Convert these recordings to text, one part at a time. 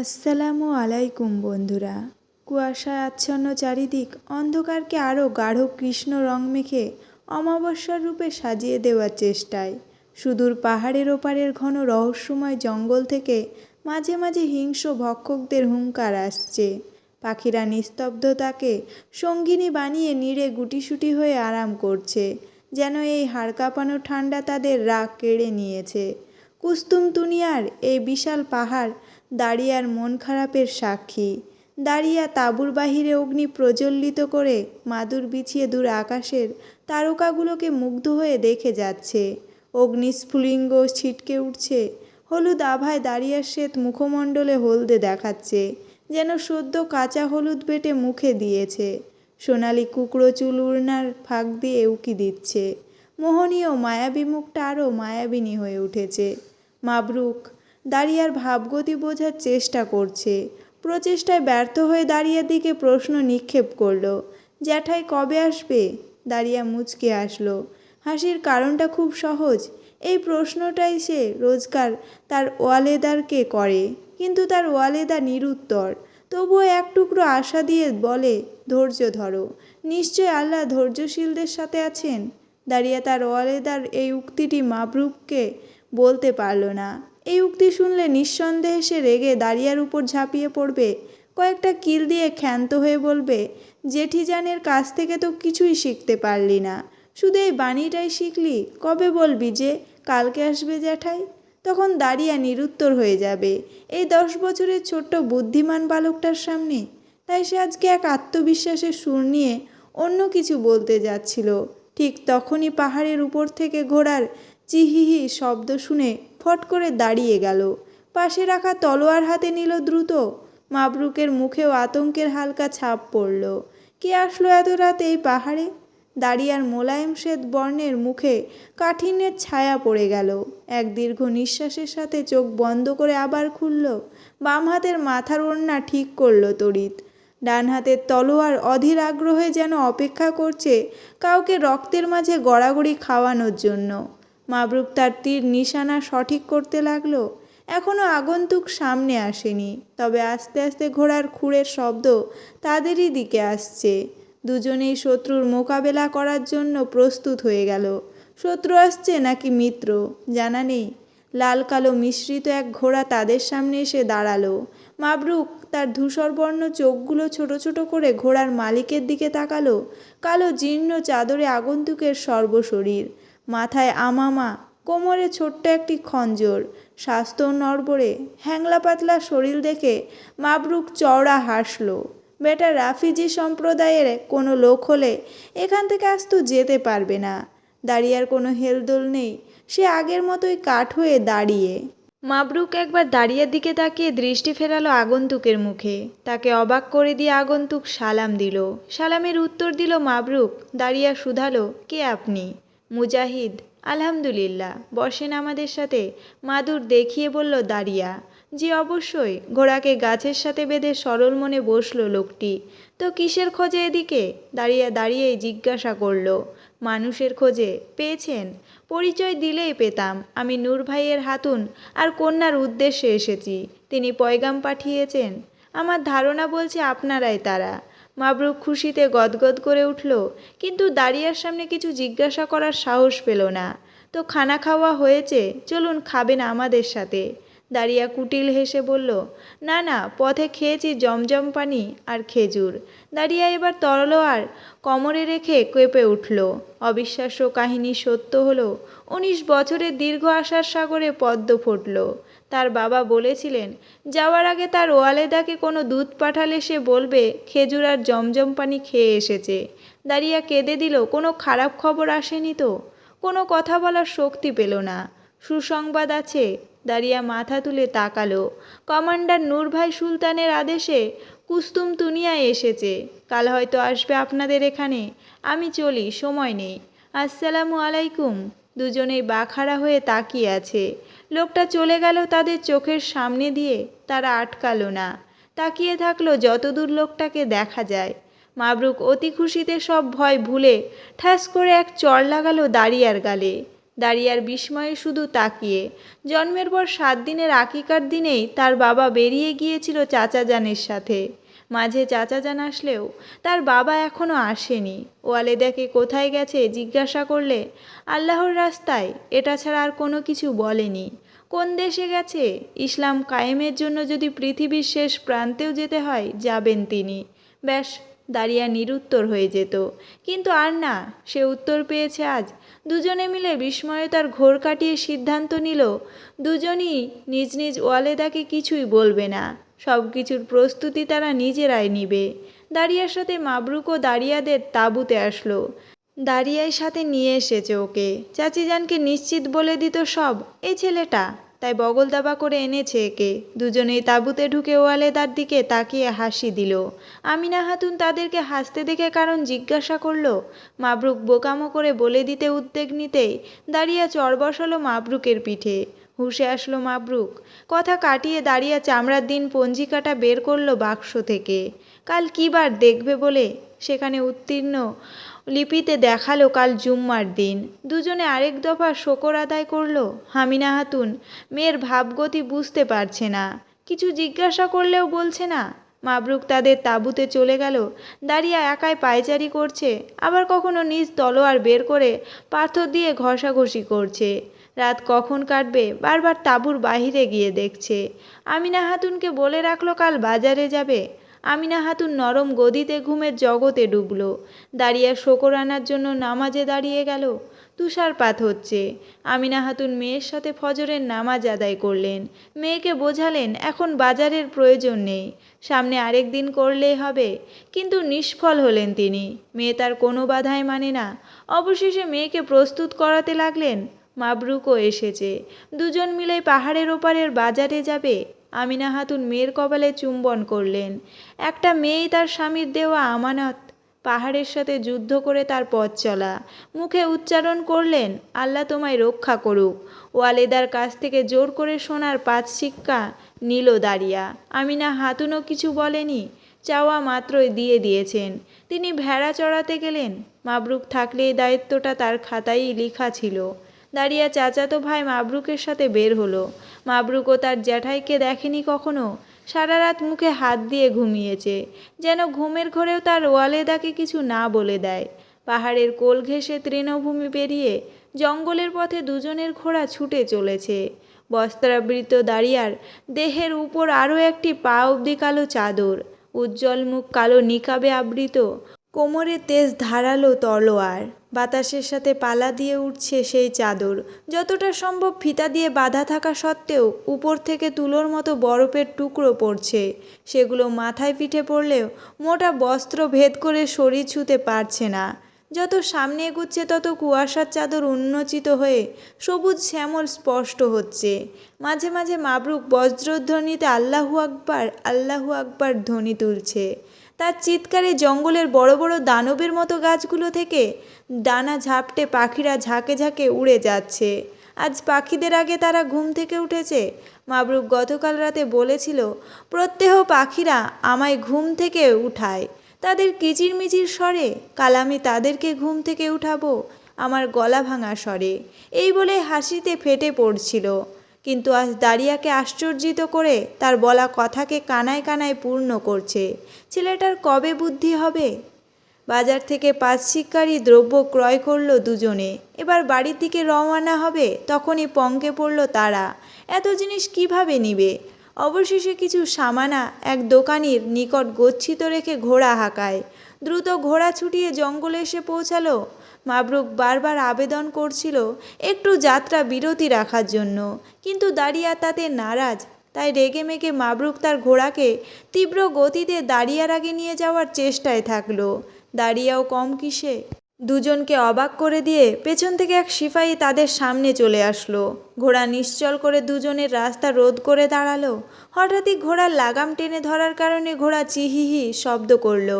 আসসালামু আলাইকুম বন্ধুরা। কুয়াশায় আচ্ছন্ন চারিদিক অন্ধকারকে আরও গাঢ় কৃষ্ণ রং মেখে অমাবস্যার রূপে সাজিয়ে দেওয়ার চেষ্টায়। সুদূর পাহাড়ের ওপারের ঘন রহস্যময় জঙ্গল থেকে মাঝে মাঝে হিংস্র ভক্ষকদের হুঙ্কার আসছে। পাখিরা নিস্তব্ধতাকে সঙ্গিনী বানিয়ে নিড়ে গুটিসুটি হয়ে আরাম করছে, যেন এই হাড় কাঁপানো ঠান্ডা তাদের রাগ কেড়ে নিয়েছে। কুস্তুম দুনিয়ার এই বিশাল পাহাড় দাঁড়িয়ার মন খারাপের সাক্ষী। দাঁড়িয়া তাঁবুর বাহিরে অগ্নি প্রজ্বলিত করে মাদুর বিছিয়ে দূর আকাশের তারকাগুলোকে মুগ্ধ হয়ে দেখে যাচ্ছে। অগ্নিস্ফুলিঙ্গ ছিটকে উঠছে। হলুদ আভায় দাঁড়িয়ার শ্বেত মুখমণ্ডলে হলদে দেখাচ্ছে, যেন সদ্য কাঁচা হলুদ বেটে মুখে দিয়েছে। সোনালি কুকড়ো চুল উড়নার ফাঁক দিয়ে উকি দিচ্ছে। মোহনীয় মায়াবী মুখটা আরও মায়াবিনী হয়ে উঠেছে। মাবরুক দাঁড়িয়ার ভাবগতি বোঝার চেষ্টা করছে। প্রচেষ্টায় ব্যর্থ হয়ে দাঁড়িয়ার দিকে প্রশ্ন নিক্ষেপ করল, জ্যাঠাই কবে আসবে? দাঁড়িয়া মুচকে আসলো। হাসির কারণটা খুব সহজ, এই প্রশ্নটাই সে রোজকার তার ওয়ালেদারকে করে, কিন্তু তার ওয়ালেদা নিরুত্তর। তবুও এক টুকরো আশা দিয়ে বলে, ধৈর্য ধরো, নিশ্চয় আল্লাহ ধৈর্যশীলদের সাথে আছেন? দাঁড়িয়ে তার ওয়ালেদার এই উক্তিটি মাবরুককে বলতে পারল না। এই উক্তি শুনলে নিঃসন্দেহে সে রেগে দাঁড়িয়ার উপর ঝাঁপিয়ে পড়বে। কয়েকটা কিল দিয়ে ক্ষান্ত হয়ে বলবে, জেঠিজানের কাছ থেকে তো কিছুই শিখতে পারলি না। শুধু এই বাণীটাই শিখলি? কবে বলবি যে কালকে আসবে জ্যাঠাই? তখন দাঁড়িয়া নিরুত্তর হয়ে যাবে। এই দশ বছরের ছোট্ট বুদ্ধিমান বালকটার সামনে। তাই সে আজকে এক আত্মবিশ্বাসের সুর নিয়ে অন্য কিছু বলতে যাচ্ছিল। ঠিক তখনই পাহাড়ের উপর থেকে ঘোড়ার চিহিহি শব্দ শুনে ফট করে দাঁড়িয়ে গেল। পাশে রাখা তলোয়ার হাতে নিল দ্রুত। মাবরুকের মুখেও আতঙ্কের হালকা ছাপ পড়ল। কে আসলো এত রাতে এই পাহাড়ে? দাঁড়িয়ার মোলায়েম শ্বেত বর্ণের মুখে কাঠিন্যের ছায়া পড়ে গেল। এক দীর্ঘ নিঃশ্বাসের সাথে চোখ বন্ধ করে আবার খুলল। বাম হাতের মাথার ওড়না ঠিক করল তড়িৎ। ডান হাতের তলোয়ার অধীর আগ্রহে যেন অপেক্ষা করছে, কাউকে রক্তের মাঝে গড়াগড়ি খাওয়ানোর জন্য। মাবরুক তার তীর নিশানা সঠিক করতে লাগল। এখনও আগন্তুক সামনে আসেনি, তবে আস্তে আস্তে ঘোড়ার খুঁড়ের শব্দ তাদেরই দিকে আসছে। দুজনেই শত্রুর মোকাবেলা করার জন্য প্রস্তুত হয়ে গেল। শত্রু আসছে নাকি মিত্র? জানা নেই। লাল কালো মিশ্রিত এক ঘোড়া তাদের সামনে এসে দাঁড়াল। মাবরুক তার ধূসরবর্ণ চোখগুলো ছোট ছোট করে ঘোড়ার মালিকের দিকে তাকালো। কালো জীর্ণ চাদরে আগন্তুকের সর্বশরীর। মাথায় আমামা, কোমরে ছোট্ট একটি খঞ্জর। স্বাস্থ্য নড়বড়ে হ্যাংলা পাতলা শরীর দেখে মাবরুক চওড়া হাসলো। বেটা রাফিজি সম্প্রদায়ের কোনো লোক হলে এখান থেকে আজ তো যেতে পারবে না। দাঁড়িয়ার কোনো হেলদোল নেই। সে আগের মতোই কাঠ হয়ে দাঁড়িয়ে। মাবরুক একবার দাঁড়িয়ার দিকে তাকিয়ে দৃষ্টি ফেরালো আগন্তুকের মুখে। তাকে অবাক করে দিয়ে আগন্তুক সালাম দিল। সালামের উত্তর দিল, মাবরুক, দাঁড়িয়া শুধালো, কে আপনি? মুজাহিদ, আলহামদুলিল্লাহ। বসেন আমাদের সাথে মাদুর দেখিয়ে বলল, দাঁড়িয়া। জি, অবশ্যই। ঘোড়াকে গাছের সাথে বেঁধে সরল মনে বসল লোকটি। তো কিসের খোঁজে এদিকে? দাঁড়িয়া দাঁড়িয়েই জিজ্ঞাসা করল। মানুষের খোঁজে পেয়েছেন। পরিচয় দিলেই পেতাম আমি নূর ভাইয়ের হাতুন আর কন্যার উদ্দেশ্যে এসেছি। তিনি পয়গাম পাঠিয়েছেন। আমার ধারণা বলছে আপনারাই তারা। মাবরুক খুশিতে গদগদ করে উঠল, কিন্তু দাঁড়িয়ার সামনে কিছু জিজ্ঞাসা করার সাহস পেল না। তো খানা খাওয়া হয়েছে, চলুন খাবেন আমাদের সাথে। দাঁড়িয়া কুটিল হেসে বলল, না না, পথে খেয়েছি জমজম পানি আর খেজুর। দাঁড়িয়া এবার তরলোয়ার কোমরে রেখে কেঁপে উঠল। অবিশ্বাস্য কাহিনী সত্য হলো, উনিশ বছরের দীর্ঘ আশার সাগরে পদ্ম ফুটল। তার বাবা বলেছিলেন, যাওয়ার আগে তার ওয়ালেদাকে কোনো দুধ পাঠালে সে বলবে, খেজুর আর জমজম পানি খেয়ে এসেছে। দাঁড়িয়া কেঁদে দিল, কোনো খারাপ খবর আসেনি তো? কোনো কথা বলার শক্তি পেল না। সুসংবাদ আছে। দাঁড়িয়া মাথা তুলে তাকালো। কমান্ডার নূর ভাই সুলতানের আদেশে কুস্তুম তুনিয়ায় এসেছে। কাল হয়তো আসবে আপনাদের এখানে। আমি চলি, সময় নেই। আসসালামু আলাইকুম। দুজনেই বাখারা হয়ে তাকিয়ে আছে। লোকটা চলে গেল তাদের চোখের সামনে দিয়ে, তারা আটকালো না। তাকিয়ে থাকল যতদূর লোকটাকে দেখা যায়। মাবরুক অতি খুশিতে সব ভয় ভুলে ঠাস করে এক চড় লাগালো দাঁড়িয়ার গালে। দাঁড়িয়ার বিস্ময়ে শুধু তাকিয়ে। জন্মের পর সাত দিনের আকিকার দিনেই তার বাবা বেরিয়ে গিয়েছিল চাচাজানের সাথে। মাঝে চাচাজান আসলেও তার বাবা এখনও আসেনি। ওয়ালেদাকে কোথায় গেছে জিজ্ঞাসা করলে, আল্লাহর রাস্তায়, এটা ছাড়া আর কোনো কিছু বলেনি। কোন দেশে গেছে? ইসলাম কায়েমের জন্য যদি পৃথিবীর শেষ প্রান্তেও যেতে হয়, যাবেন তিনি। ব্যাস দাঁড়িয়া নিরুত্তর হয়ে যেত। কিন্তু আর না, সে উত্তর পেয়েছে আজ। দুজনে মিলে বিস্ময়ে তার ঘোর কাটিয়ে সিদ্ধান্ত নিল, দুজনই নিজ নিজ ওয়ালেদাকে কিছুই বলবে না। সব কিছুর প্রস্তুতি তারা নিজেরাই নিবে। দাঁড়িয়ার সাথে মাবরুক ও দাঁড়িয়াদের তাঁবুতে আসলো। দাঁড়িয়ায় সাথে নিয়ে এসেছে ওকে। চাচিজানকে নিশ্চিত বলে দিত সব এই ছেলেটা তাই বগল দাবা করে এনেছে একে। দুজনেই তাঁবুতে ঢুকে ওয়ালেদার দিকে তাকিয়ে হাসি দিল। আমিনা হাতুন তাদেরকে হাসতে দেখে কারণ জিজ্ঞাসা করল, মাবরুক বোকামো করে বলে দিতে উদ্বেগ নিতেই দাঁড়িয়া চর বসালো মাবরুকের পিঠে। হুশে আসলো মাবরুক। কথা কাটিয়ে দাঁড়িয়ে চামড়ার দিন পঞ্জিকাটা বের করল বাক্স থেকে। কাল কী বার দেখবে বলে? সেখানে উত্তীর্ণ লিপিতে দেখাল কাল জুম্মার দিন। দুজনে আরেক দফা শকর আদায় করল, হামিনা হাতুন। মেয়ের ভাবগতি বুঝতে পারছে না। কিছু জিজ্ঞাসা করলেও বলছে না। মাবরুক তাদের তাঁবুতে চলে গেল। দাঁড়িয়ে একাই পায়চারি করছে। আবার কখনো নিজ তলোয়ার বের করে পাথর দিয়ে ঘষাঘষি করছে। রাত কখন কাটবে, বারবার তাঁবুর বাহিরে গিয়ে দেখছে। আমিনা হাতুনকে বলে রাখল, কাল বাজারে যাবে। আমিনা হাতুন নরম গদিতে ঘুমের জগতে ডুবলো। দাঁড়িয়ে শকর আনার জন্য নামাজে দাঁড়িয়ে গেল। তুষারপাত হচ্ছে। আমিনা হাতুন মেয়ের সাথে ফজরের নামাজ আদায় করলেন। মেয়েকে বোঝালেন, এখন বাজারের প্রয়োজন নেই। সামনে আরেক দিন করলেই হবে। কিন্তু নিষ্ফল হলেন তিনি। মেয়ে তার কোনো বাধাই মানে না। অবশেষে মেয়েকে প্রস্তুত করাতে লাগলেন। মাবরুকও এসেছে। দুজন মিলে পাহাড়ের ওপারের বাজারে যাবে। আমিনা হাতুন মেয়ের কপালে চুম্বন করলেন। একটা মেয়েই তার স্বামীর দেওয়া আমানত, পাহাড়ের সাথে যুদ্ধ করে তার পথ চলা। মুখে উচ্চারণ করলেন, আল্লাহ তোমায় রক্ষা করুক। ওয়ালেদার কাছ থেকে জোর করে শোনার পাঁচ শিক্ষা নিল দাঁড়িয়া আমিনা হাতুনও কিছু বলেনি, চাওয়া মাত্রই দিয়ে দিয়েছেন। তিনি ভেড়া চড়াতে গেলেন, মাবরুক থাকলে এই দায়িত্বটা তার খাতায়ই লিখা ছিল। দাঁড়িয়া চাচাতো ভাই মাবরুকের সাথে বের হলো। মাবরুকও তার জ্যাঠাইকে দেখেনি কখনো? সারা রাত মুখে হাত দিয়ে ঘুমিয়েছে, যেন ঘুমের ঘরেও তার ওয়ালেদাকে কিছু না বলে দেয়। পাহাড়ের কোল ঘেঁষে তৃণভূমি পেরিয়ে জঙ্গলের পথে দুজনের ঘোড়া ছুটে চলেছে। বস্ত্রাবৃত দাঁড়িয়ার দেহের উপর আরও একটি পা অবধি কালো চাদর, উজ্জ্বল মুখ কালো নিকাবে আবৃত। কোমরে তেজ ধারালো তলোয়ার, বাতাসের সাথে পালা দিয়ে উঠছে সেই চাদর। যতটা সম্ভব ফিতা দিয়ে বাধা থাকা সত্ত্বেও উপর থেকে তুলোর মতো বরফের টুকরো পড়ছে। সেগুলো মাথায় পিঠে পড়লেও মোটা বস্ত্র ভেদ করে শরীর ছুঁতে পারছে না। যত সামনে এগুচ্ছে, তত কুয়াশার চাদর উন্মোচিত হয়ে সবুজ শ্যামল স্পষ্ট হচ্ছে। মাঝে মাঝে মাবরুক বজ্রধ্বনিতে আল্লাহু আকবার আল্লাহু আকবার ধ্বনি তুলছে। তার চিৎকারে জঙ্গলের বড় বড় দানবের মতো গাছগুলো থেকে ডানা ঝাপটে পাখিরা ঝাঁকে ঝাঁকে উড়ে যাচ্ছে। আজ পাখিদের আগে তারা ঘুম থেকে উঠেছে। মাবরুক গতকাল রাতে বলেছিল, প্রত্যেহ পাখিরা আমায় ঘুম থেকে উঠায়। তাদের কিচিরমিচির স্বরে, কাল আমি তাদেরকে ঘুম থেকে উঠাবো, আমার গলা ভাঙা স্বরে। এই বলে হাসিতে ফেটে পড়ছিল। কিন্তু আজ দাঁড়িয়াকে আশ্চর্যিত করে তার বলা কথাকে কানায় কানায় পূর্ণ করছে। ছেলেটার কবে বুদ্ধি হবে? বাজার থেকে পাঁচ শিকারী দ্রব্য ক্রয় করল দুজনে। এবার বাড়ির দিকে রওনা হবে, তখনই পঙ্কে পড়ল তারা। এত জিনিস কীভাবে নিবে? অবশেষে কিছু সামানা এক দোকানির নিকট গচ্ছিত রেখে ঘোড়া হাঁকায়। দ্রুত ঘোড়া ছুটিয়ে জঙ্গলে এসে পৌঁছালো। মাবরুক বারবার আবেদন করছিল একটু যাত্রা বিরতি রাখার জন্য, কিন্তু দাঁড়িয়া তাতে নারাজ। তাই রেগে মেগে মাবরুক তার ঘোড়াকে তীব্র গতিতে দাঁড়িয়ার আগে নিয়ে যাওয়ার চেষ্টায় থাকল। দাঁড়িয়াও কম কিসে? দুজনকে অবাক করে দিয়ে পেছন থেকে এক সিপাহী তাদের সামনে চলে আসলো। ঘোড়া নিশ্চল করে দুজনের রাস্তা রোধ করে দাঁড়াল। হঠাৎই ঘোড়ার লাগাম টেনে ধরার কারণে ঘোড়া চিহিহি শব্দ করল।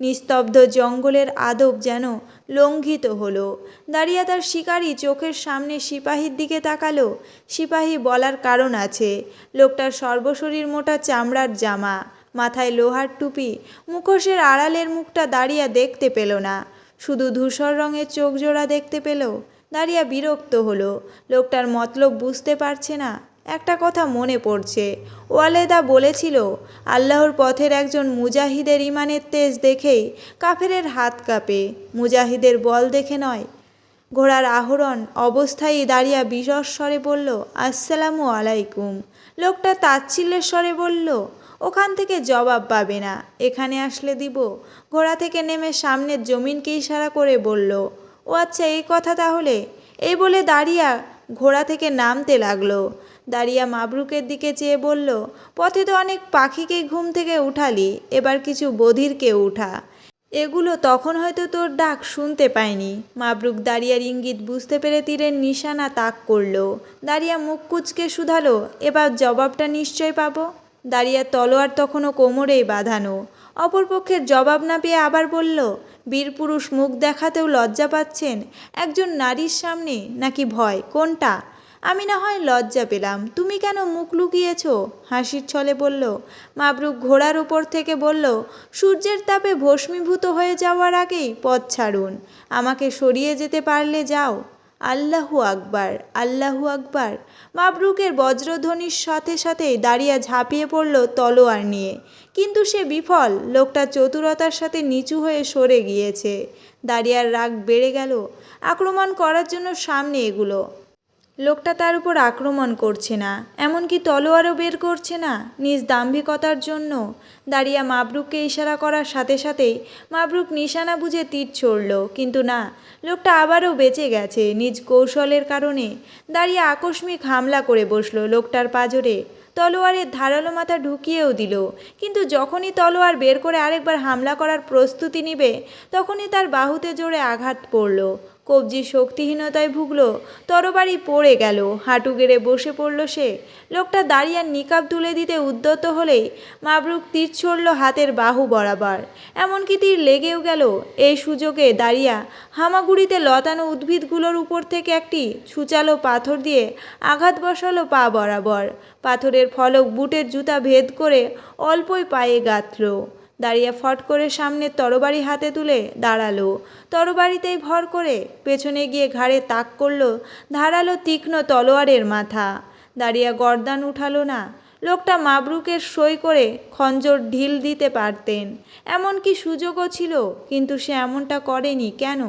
নিস্তব্ধ জঙ্গলের আদব যেন লঙ্ঘিত হলো। দাঁড়িয়ে তার শিকারী চোখের সামনে সিপাহীর দিকে তাকালো। সিপাহী বলার কারণ আছে। লোকটার সর্বশরীর মোটা চামড়ার জামা। মাথায় লোহার টুপি। মুখোশের আড়ালের মুখটা দাঁড়িয়ে দেখতে পেল না। শুধু ধূসর রঙের চোখ জোড়া দেখতে পেল। দাঁড়িয়া বিরক্ত হলো। লোকটার মতলব বুঝতে পারছে না। একটা কথা মনে পড়ছে। ওয়ালেদা বলেছিল, আল্লাহর পথের একজন মুজাহিদের ইমানের তেজ দেখেই কাফেরের হাত কাঁপে। মুজাহিদের বল দেখে নয় ঘোড়ার আহরণ অবস্থায় দাঁড়িয়া বিরস স্বরে বলল, আসসালামু আলাইকুম। লোকটা তাচ্ছিল্যের স্বরে বলল, ওখান থেকে জবাব পাবে না। এখানে আসলে দিব। ঘোড়া থেকে নেমে সামনের জমিনকে ইশারা করে বলল, ও আচ্ছা এই কথা তাহলে? এই বলে দাঁড়িয়া ঘোড়া থেকে নামতে লাগল। দাঁড়িয়া মাবরুকের দিকে চেয়ে বলল, পথে তো অনেক পাখিকে ঘুম থেকে উঠালি, এবার কিছু বধিরকে উঠা। এগুলো তখন হয়তো তোর ডাক শুনতে পায়নি। মাবরুক দাঁড়িয়ার ইঙ্গিত বুঝতে পেরে তীরের নিশানা তাক করল। দাঁড়িয়া মুখ কুচকে শুধালো, এবার জবাবটা নিশ্চয় পাবো? দাঁড়িয়া তলোয়ার তখনও কোমরেই বাঁধানো। অপরপক্ষের জবাব না পেয়ে আবার বলল বীরপুরুষ মুখ দেখাতেও লজ্জা পাচ্ছেন? একজন নারীর সামনে নাকি ভয়? কোনটা? আমি না হয় লজ্জা পেলাম। তুমি কেন মুখ লুকিয়েছ? হাসির ছলে বলল, মাবরুক ঘোড়ার উপর থেকে বলল, সূর্যের তাপে ভস্মীভূত হয়ে যাওয়ার আগেই পথ ছাড়ুন। আমাকে সরিয়ে যেতে পারলে যাও। আল্লাহু আকবার আল্লাহু আকবার। মাবরুকের বজ্রধ্বনির সাথে সাথেই দাঁড়িয়ে ঝাঁপিয়ে পড়ল তলোয়ার নিয়ে। কিন্তু সে বিফল, লোকটা চতুরতার সাথে নিচু হয়ে সরে গিয়েছে। দাঁড়িয়ার রাগ বেড়ে গেল। আক্রমণ করার জন্য সামনে এগুলো। লোকটা তার উপর আক্রমণ করছে না, এমনকি তলোয়ারও বের করছে না। নিজ দাম্ভিকতার জন্য দাঁড়িয়া মাবরুককে ইশারা করার সাথে সাথেই মাবরুক নিশানা বুঝে তীর ছড়ল। কিন্তু না, লোকটা আবারও বেঁচে গেছে। নিজ কৌশলের কারণে দাঁড়িয়ে আকস্মিক হামলা করে বসল লোকটার পাজরে। তলোয়ারের ধারালো মাথা ঢুকিয়েও দিল, কিন্তু যখনই তলোয়ার বের করে আরেকবার হামলা করার প্রস্তুতি নিবে, তখনই তার বাহুতে জোরে আঘাত পড়ল। কবজি শক্তিহীনতায় ভুগল, তরবারি পড়ে গেল। হাঁটু গেড়ে বসে পড়ল সে। লোকটা দাঁড়িয়ে নিকাব তুলে দিতে উদ্যত হলেই মাবরুক তীর ছড়ল হাতের বাহু বরাবর। এমনকি তীর লেগেও গেল। এই সুযোগে দাঁড়িয়া হামাগুড়িতে লতানো উদ্ভিদগুলোর উপর থেকে একটি ছুচালো পাথর দিয়ে আঘাত বসালো পা বরাবর। পাথরের ফলক বুটের জুতা ভেদ করে অল্পই পায়ে গাঁথল। দাঁড়িয়ে ফট করে সামনে তরবারি হাতে তুলে দাঁড়াল। তরবারিতেই ভর করে পেছনে গিয়ে ঘাড়ে তাক করল ধারালো তীক্ষ্ণ তলোয়ারের মাথা। দাঁড়িয়ে গর্দান উঠালো না। লোকটা মাবরুকের সই করে খঞ্জর ঢিল দিতে পারতেন। এমন কি সুযোগও ছিল, কিন্তু সে এমনটা করেনি কেন?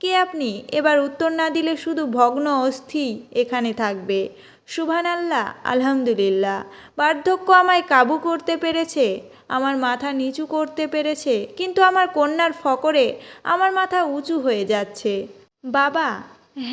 কে আপনি? এবার উত্তর না দিলে শুধু ভগ্ন অস্থি এখানে থাকবে। সুভান আল্লাহ আলহামদুলিল্লাহ। বার্ধক্য আমায় কাবু করতে পেরেছে, আমার মাথা নিচু করতে পেরেছে, কিন্তু আমার কন্যার ফকরে আমার মাথা উঁচু হয়ে যাচ্ছে। বাবা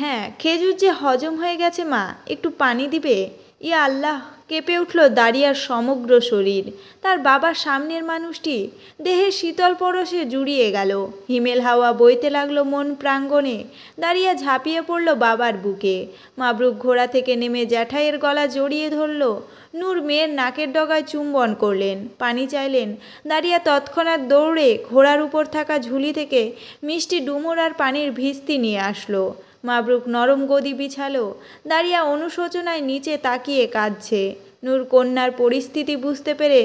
হ্যাঁ খেজুর যে হজম হয়ে গেছে মা, একটু পানি দিবে? ই আল্লাহ। কেঁপে উঠল দাঁড়িয়ার সমগ্র শরীর। তার বাবার সামনের মানুষটি দেহের শীতল পরশে জুড়িয়ে গেল। হিমেল হাওয়া বইতে লাগল মন প্রাঙ্গণে, দাঁড়িয়া ঝাঁপিয়ে পড়ল বাবার বুকে। মাবরুক ঘোড়া থেকে নেমে জ্যাঠাইয়ের গলা জড়িয়ে ধরল। নূর মেয়ের নাকের ডগায় চুম্বন করলেন। পানি চাইলেন। দাঁড়িয়া তৎক্ষণাৎ দৌড়ে ঘোড়ার উপর থাকা ঝুলি থেকে মিষ্টি ডুমুর আর পানির ভিস্তি নিয়ে আসলো। মাবরুক নরম গদি বিছালো, দাঁড়িয়া অনুশোচনায় নিচে তাকিয়ে কাঁদছে। নূর কন্যার পরিস্থিতি বুঝতে পেরে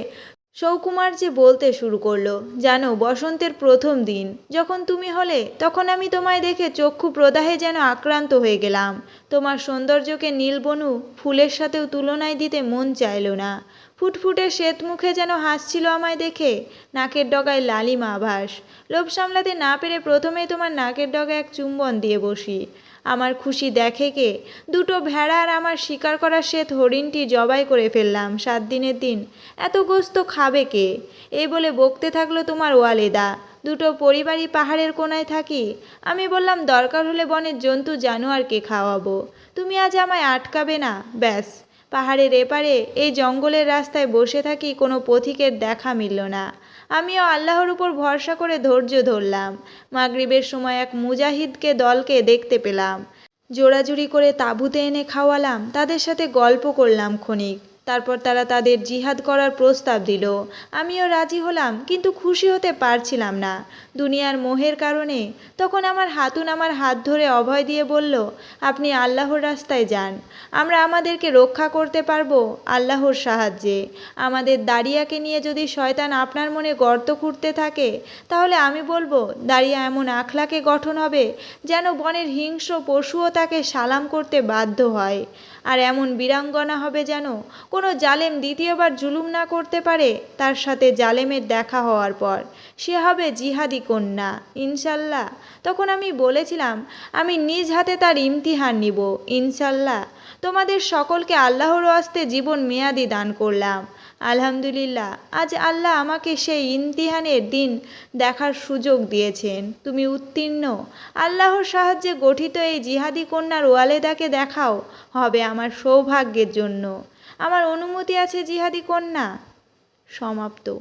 সৌকুমার যে বলতে শুরু করল, জানো বসন্তের প্রথম দিন। যখন তুমি হলে, তখন আমি তোমায় দেখে চক্ষু প্রদাহে যেন আক্রান্ত হয়ে গেলাম। তোমার সৌন্দর্যকে নীলবনু ফুলের সাথেও তুলনায় দিতে মন চাইল না। ফুটফুটে শ্বেত মুখে যেন হাসছিল আমায় দেখে, নাকের ডগায় লালিমা আভাস। লোভ সামলাতে না পেরে প্রথমেই তোমার নাকের ডগায় এক চুম্বন দিয়ে বসি। আমার খুশি দেখে কে? দুটো ভেড়ার আমার শিকার করা শ্বেত হরিণটি জবাই করে ফেললাম সাত দিনের দিন। এত গোস্ত খাবে কে? এই বলে বকতে থাকল তোমার ওয়ালেদা। দুটো পরিবারই পাহাড়ের কোনায় থাকি। আমি বললাম, দরকার হলে বনের জন্তু জানোয়ারকে খাওয়াবো। তুমি আজ আমায় আটকাবে না? ব্যাস। পাহাড়ের এপারে, এই জঙ্গলের রাস্তায় বসে থাকি কোনো পথিকের দেখা মিলল না। আমিও আল্লাহর উপর ভরসা করে ধৈর্য ধরলাম। মাগরিবের সময় এক মুজাহিদকে দলকে দেখতে পেলাম। জোড়াজুড়ি করে তাঁবুতে এনে খাওয়ালাম, তাদের সাথে গল্প করলাম ক্ষণিক। তারপর তারা তাদের জিহাদ করার প্রস্তাব দিল। আমিও রাজি হলাম, কিন্তু খুশি হতে পারছিলাম না। দুনিয়ার মোহের কারণে তখন আমার হাতুন আমার হাত ধরে অভয় দিয়ে বলল, আপনি আল্লাহর রাস্তায় যান। আমরা আমাদেরকে রক্ষা করতে পারব আল্লাহর সাহায্যে। আমাদের দাঁড়িয়াকে নিয়ে যদি শয়তান আপনার মনে গর্ত খুঁড়তে থাকে, তাহলে আমি বলব, দাঁড়িয়া এমন আখলাকে গঠন হবে যেন বনের হিংস্র পশুও তাকে সালাম করতে বাধ্য হয়। আর এমন বীরাঙ্গনা হবে যেন কোনো জালেম দ্বিতীয়বার জুলুম না করতে পারে, তার সাথে জালেমের দেখা হওয়ার পর। সে হবে জিহাদি কন্যা, ইনশাল্লাহ। তখন আমি বলেছিলাম, আমি নিজ হাতে তার ইমতিহান নিব, ইনশাল্লাহ। তোমাদের সকলকে আল্লাহর আসতে জীবন মেয়াদি দান করলাম। আলহামদুলিল্লাহ, আজ আল্লাহ আমাকে সেই ইমতিহানের দিন দেখার সুযোগ দিয়েছেন। তুমি উত্তীর্ণ। আল্লাহর সাহায্যে গঠিত এই জিহাদি কন্যার ওয়ালেদাকে দেখাও, হবে আমার সৌভাগ্যের জন্য। আমার অনুমতি আছে জিহাদি কন্যা। সমাপ্ত।